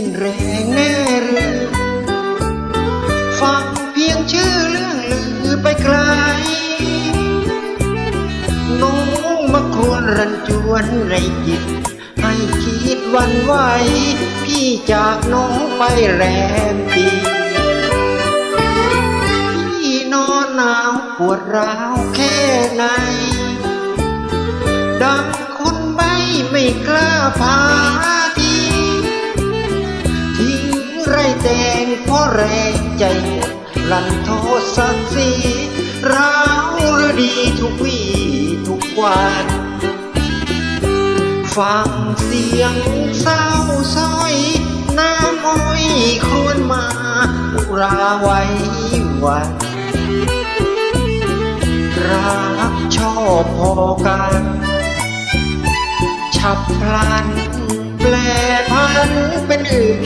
สิ้นแรงแน่หรือ ฟังเพียงชื่อเรื่องลือไปไกล น้องมาควรรันจวนในจิต ให้คิดวันไหว พี่จากน้องไปแรมปีพี่นอนหนาวปวดร้าวแค่ไหนดังคนใบไม่กล้าพาที แรงใจหมดรันโทษสักสีร้าวหรือดีทุกวีทุกวัน ฟังเสียงเศร้าซอย น้ำอ้อยควรมาอุราไว้วันรักชอบพอกัน ฉับพลัน แปลพันเป็นอื่น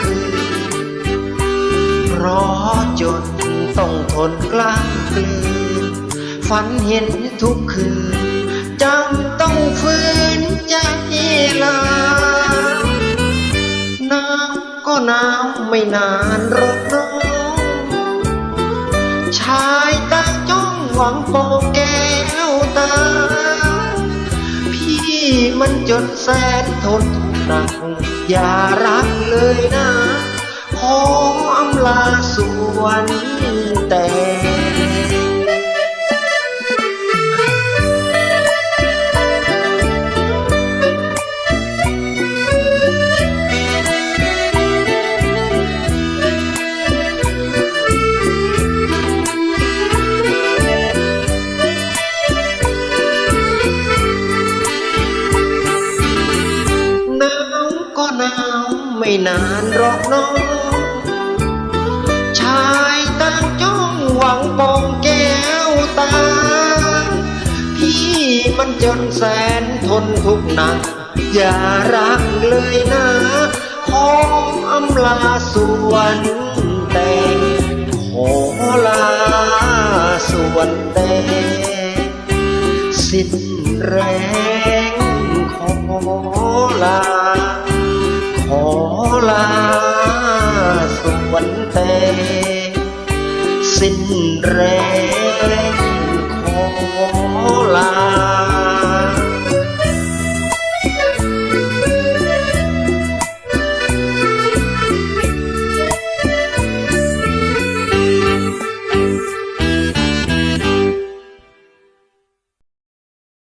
คืนเพราะจนต้องทนกล้ามกลืนฝันเห็นทุกคืนจำต้องฝืนใจลานาวก็นาวไม่นานหรอกน้องชายตาจ้องหวังโปองแก้วตา พี่มันจนแสนทนทุกข์หนัก อย่ารักเลยนะ ขออำลาส่วนแต่ ไม่นานหรอกน้อง ชายต่างจ้องหวังปองแก้วตา พี่มันจนแสนทนทุกข์หนัก อย่ารักเลยนะขออำลาสวนแต่งขอลาสวนแต่งสิ้นแรงขอลา ลาสุวรรณเตสิ้นแรงขอลา